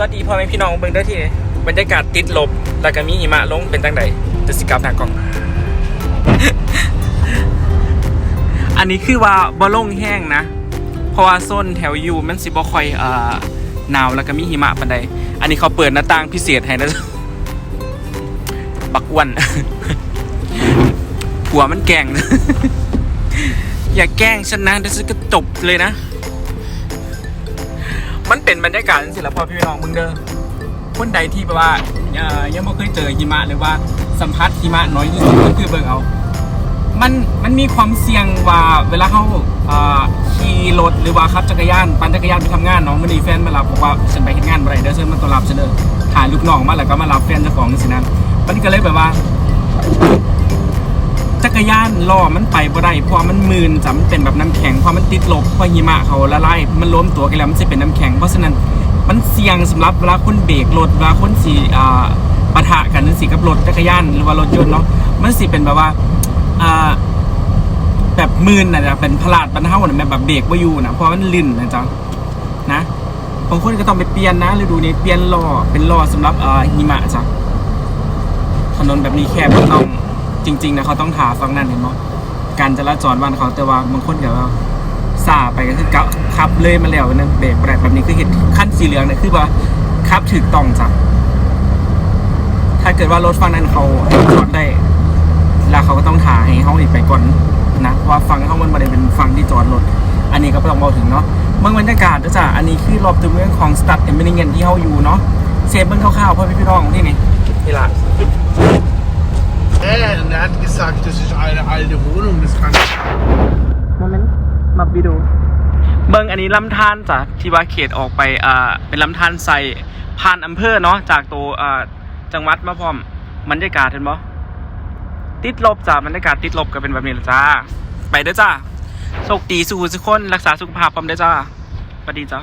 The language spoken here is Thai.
วัสดีพ่อแม่พี่น้องเบิ่งเด้ที่บรรยากาศติดลบแล้วก็มีหิมะลงเป็นจังใดจะสิกลับหน้ากล้อง อันนี้คือว่าบ่ลงแห้งนะ เพราะว่าโซนแถวอยู่มันสิบ่ค่อยเอ่อหนาวแล้วก็มีหิมะปานใด อันนี้เขาเปิดหน้าต่างพิเศษให้นะบักอ้วนผัวมันแกง อย่าแกล้งฉันนะเดี๋ยวฉันก็จบเลยนะ มันเป็นบรรยากาศสิละพอพี่น้องมึงเด้อคนใดที่แบบว่ายังไม่เคยเจอหิมะหรือว่าสัมผัสหิมะน้อยที่สุดก็คือเบิ่งเอา มันมันมีความเสี่ยงว่าเวลาเขาขี่รถหรือว่าขับจักรยานปั่นจักรยานไปทำงานเน้องมันมีแฟนมารับบอกว่าฉันไปเห็นงานอะไรเด้อฉันมาต้อนรับฉันเด้อหาลูกน้องมาแล้วก็มารับแฟนเจ้าของสินะมันก็เลยแบบว่า รยานล้อมันไปบ่ได้เพราะมันมืนจ้ะมันเป็นแบบน้ำแข็งเพราะมันติดลบเพราะหิมะเขาละลายมันล้มตัวกันแล้วมันจะเป็นน้ำแข็งเพราะฉะนั้นมันเสี่ยงสำหรับเวลาคนเบรกรถเวลาคนสีอ่าปะทะกันนั่นสิกับรถจักรยานหรือว่ารถยนต์เนาะมันสิเป็นแบบว่าอ่าแบบมืนนะจ๊ะเป็นพลาดบรรเทาน่ะแบบแบบเบรกไม่อยู่นะเพราะมันลื่นนะจ๊ะนะบางคนก็ต้องไปเปลี่ยนนะฤดูนี้เปลี่ยนล้อเป็นล้อสำหรับอ่อหิมะจ้ะถนนแบบนี้แคบต้อง จริง ๆ นะเขาต้องถาฟังนั่นเห็นไหมการจราจรบ้านเขาแต่ว่าบางคนเดี๋ยวว่าซาไปก็คือกะขับเลยมาแล้วนึงเบรกแบบแบบนี้คือเห็นขั้นสีเหลืองเนี่ยคือว่าขับถึกต้องจ้ะถ้าเกิดว่ารถฟังนั้นเขาจอดได้ แล้วเขาก็ต้องถ่ายให้เขาอีกไปก่อนนะว่าฟังเขามันไม่ได้เป็นฟังที่จอดรถอันนี้ก็ไม่ต้องบอกถึงเนาะเมืองบรรยากาศจ้ะอันนี้คือรอบตัวเมืองของสตัดเอเมริเงนที่เขาอยู่เนาะเซฟเบิ้งคร่าวๆเพื่อพี่น้องที่นี่นี่ละ er hat gesagt, das ist eine alte Wohnung, das kann โมเมนต์มาวิดูเบิ้งอันนี้ลำธารจ้ะที่ว่าเขตออกไปอ่าเป็นลำธารใส่ผ่านอำเภอเนาะจากตัวอ่าจังหวัดมาพร้อมบรรยากาศเห็นบ่ติดลบจ้ะบรรยากาศติดลบก็เป็นแบบนี้แหละจ้าไปเด้อจ้าโชคดีสุขสุขคนรักษาสุขภาพพร้อมเด้อจ้าสวัสดีจ้า